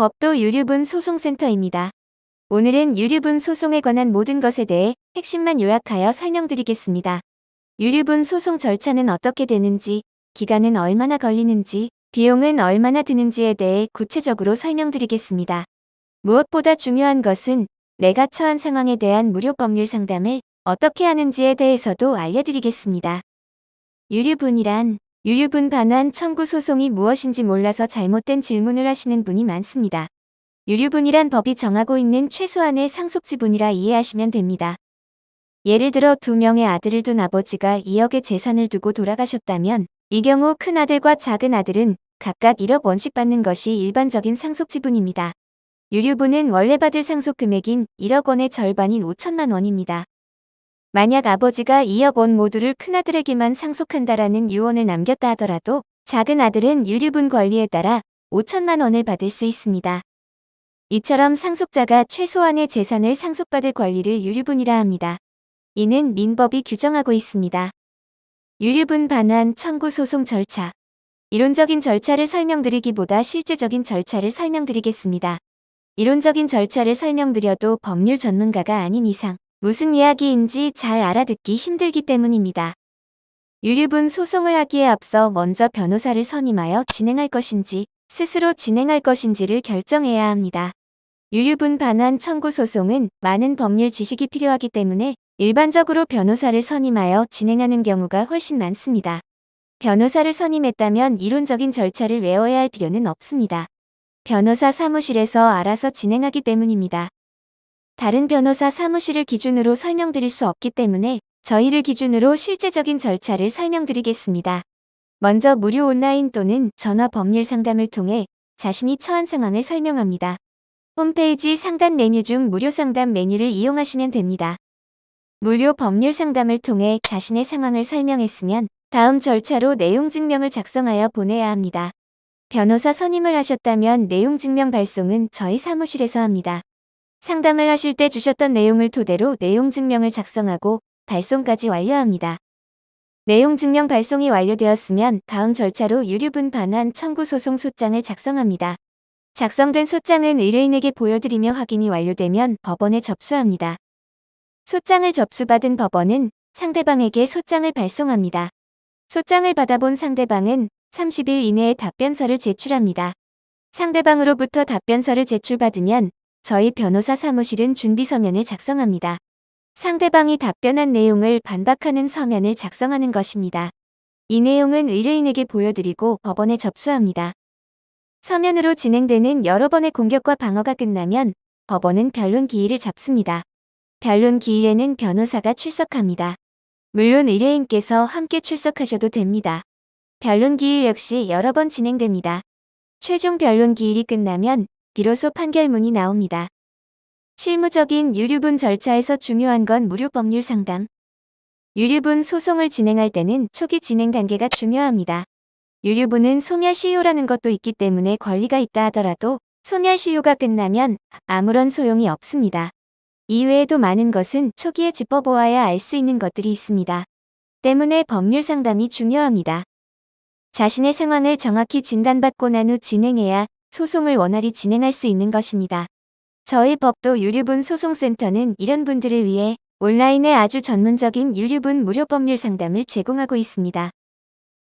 법도 유류분 소송센터입니다. 오늘은 유류분 소송에 관한 모든 것에 대해 핵심만 요약하여 설명드리겠습니다. 유류분 소송 절차는 어떻게 되는지, 기간은 얼마나 걸리는지, 비용은 얼마나 드는지에 대해 구체적으로 설명드리겠습니다. 무엇보다 중요한 것은 내가 처한 상황에 대한 무료 법률 상담을 어떻게 하는지에 대해서도 알려드리겠습니다. 유류분이란 유류분 반환 청구 소송이 무엇인지 몰라서 잘못된 질문을 하시는 분이 많습니다. 유류분이란 법이 정하고 있는 최소한의 상속 지분이라 이해하시면 됩니다. 예를 들어 두 명의 아들을 둔 아버지가 2억의 재산을 두고 돌아가셨다면 이 경우 큰 아들과 작은 아들은 각각 1억 원씩 받는 것이 일반적인 상속 지분입니다. 유류분은 원래 받을 상속 금액인 1억 원의 절반인 5천만 원입니다. 만약 아버지가 2억 원 모두를 큰아들에게만 상속한다라는 유언을 남겼다 하더라도 작은 아들은 유류분 권리에 따라 5천만 원을 받을 수 있습니다. 이처럼 상속자가 최소한의 재산을 상속받을 권리를 유류분이라 합니다. 이는 민법이 규정하고 있습니다. 유류분 반환 청구 소송 절차 이론적인 절차를 설명드리기보다 실제적인 절차를 설명드리겠습니다. 이론적인 절차를 설명드려도 법률 전문가가 아닌 이상 무슨 이야기인지 잘 알아듣기 힘들기 때문입니다. 유류분 소송을 하기에 앞서 먼저 변호사를 선임하여 진행할 것인지 스스로 진행할 것인지를 결정해야 합니다. 유류분 반환 청구 소송은 많은 법률 지식이 필요하기 때문에 일반적으로 변호사를 선임하여 진행하는 경우가 훨씬 많습니다. 변호사를 선임했다면 이론적인 절차를 외워야 할 필요는 없습니다. 변호사 사무실에서 알아서 진행하기 때문입니다. 다른 변호사 사무실을 기준으로 설명드릴 수 없기 때문에 저희를 기준으로 실제적인 절차를 설명드리겠습니다. 먼저 무료 온라인 또는 전화 법률 상담을 통해 자신이 처한 상황을 설명합니다. 홈페이지 상단 메뉴 중 무료 상담 메뉴를 이용하시면 됩니다. 무료 법률 상담을 통해 자신의 상황을 설명했으면 다음 절차로 내용 증명을 작성하여 보내야 합니다. 변호사 선임을 하셨다면 내용 증명 발송은 저희 사무실에서 합니다. 상담을 하실 때 주셨던 내용을 토대로 내용 증명을 작성하고 발송까지 완료합니다. 내용 증명 발송이 완료되었으면 다음 절차로 유류분 반환 청구 소송 소장을 작성합니다. 작성된 소장은 의뢰인에게 보여드리며 확인이 완료되면 법원에 접수합니다. 소장을 접수받은 법원은 상대방에게 소장을 발송합니다. 소장을 받아본 상대방은 30일 이내에 답변서를 제출합니다. 상대방으로부터 답변서를 제출받으면 저희 변호사 사무실은 준비 서면을 작성합니다. 상대방이 답변한 내용을 반박하는 서면을 작성하는 것입니다. 이 내용은 의뢰인에게 보여드리고 법원에 접수합니다. 서면으로 진행되는 여러 번의 공격과 방어가 끝나면 법원은 변론 기일을 잡습니다. 변론 기일에는 변호사가 출석합니다. 물론 의뢰인께서 함께 출석하셔도 됩니다. 변론 기일 역시 여러 번 진행됩니다. 최종 변론 기일이 끝나면 비로소 판결문이 나옵니다. 실무적인 유류분 절차에서 중요한 건 무료 법률 상담. 유류분 소송을 진행할 때는 초기 진행 단계가 중요합니다. 유류분은 소멸시효라는 것도 있기 때문에 권리가 있다 하더라도 소멸시효가 끝나면 아무런 소용이 없습니다. 이외에도 많은 것은 초기에 짚어보아야 알 수 있는 것들이 있습니다. 때문에 법률 상담이 중요합니다. 자신의 상황을 정확히 진단받고 난 후 진행해야 소송을 원활히 진행할 수 있는 것입니다. 저희 법도 유류분 소송센터는 이런 분들을 위해 온라인에 아주 전문적인 유류분 무료 법률 상담을 제공하고 있습니다.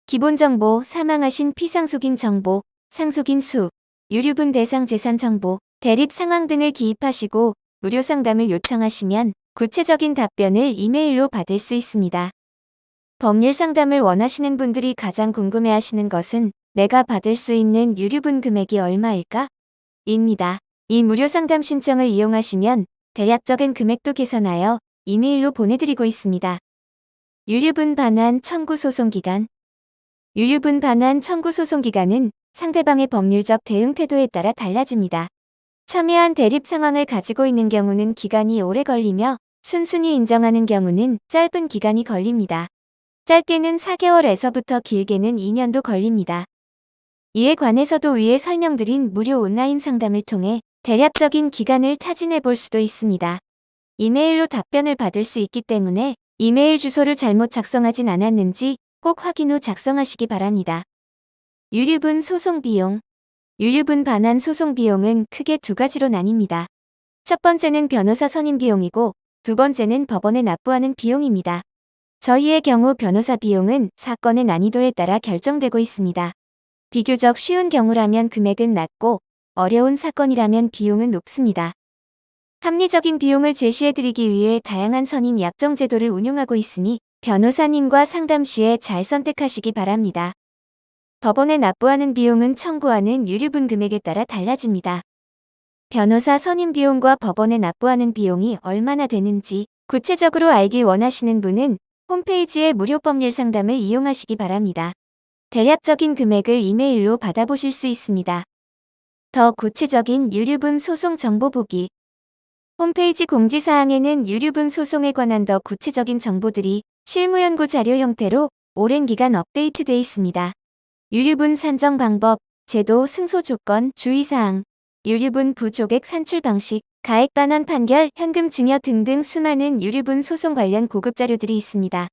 기본 정보, 사망하신 피상속인 정보, 상속인 수, 유류분 대상 재산 정보, 대립 상황 등을 기입하시고 무료 상담을 요청하시면 구체적인 답변을 이메일로 받을 수 있습니다. 법률 상담을 원하시는 분들이 가장 궁금해 하시는 것은 내가 받을 수 있는 유류분 금액이 얼마일까? 입니다. 이 무료 상담 신청을 이용하시면 대략적인 금액도 계산하여 이메일로 보내드리고 있습니다. 유류분 반환 청구 소송 기간 유류분 반환 청구 소송 기간은 상대방의 법률적 대응 태도에 따라 달라집니다. 첨예한 대립 상황을 가지고 있는 경우는 기간이 오래 걸리며 순순히 인정하는 경우는 짧은 기간이 걸립니다. 짧게는 4개월에서부터 길게는 2년도 걸립니다. 이에 관해서도 위에 설명드린 무료 온라인 상담을 통해 대략적인 기간을 타진해 볼 수도 있습니다. 이메일로 답변을 받을 수 있기 때문에 이메일 주소를 잘못 작성하진 않았는지 꼭 확인 후 작성하시기 바랍니다. 유류분 소송 비용 유류분 반환 소송 비용은 크게 두 가지로 나뉩니다. 첫 번째는 변호사 선임 비용이고 두 번째는 법원에 납부하는 비용입니다. 저희의 경우 변호사 비용은 사건의 난이도에 따라 결정되고 있습니다. 비교적 쉬운 경우라면 금액은 낮고 어려운 사건이라면 비용은 높습니다. 합리적인 비용을 제시해드리기 위해 다양한 선임 약정 제도를 운용하고 있으니 변호사님과 상담 시에 잘 선택하시기 바랍니다. 법원에 납부하는 비용은 청구하는 유류분 금액에 따라 달라집니다. 변호사 선임 비용과 법원에 납부하는 비용이 얼마나 되는지 구체적으로 알기 원하시는 분은 홈페이지의 무료 법률 상담을 이용하시기 바랍니다. 대략적인 금액을 이메일로 받아보실 수 있습니다. 더 구체적인 유류분 소송 정보 보기 홈페이지 공지사항에는 유류분 소송에 관한 더 구체적인 정보들이 실무연구 자료 형태로 오랜 기간 업데이트돼 있습니다. 유류분 산정 방법, 제도 승소 조건, 주의사항, 유류분 부조객 산출 방식, 가액 반환 판결, 현금 증여 등등 수많은 유류분 소송 관련 고급 자료들이 있습니다.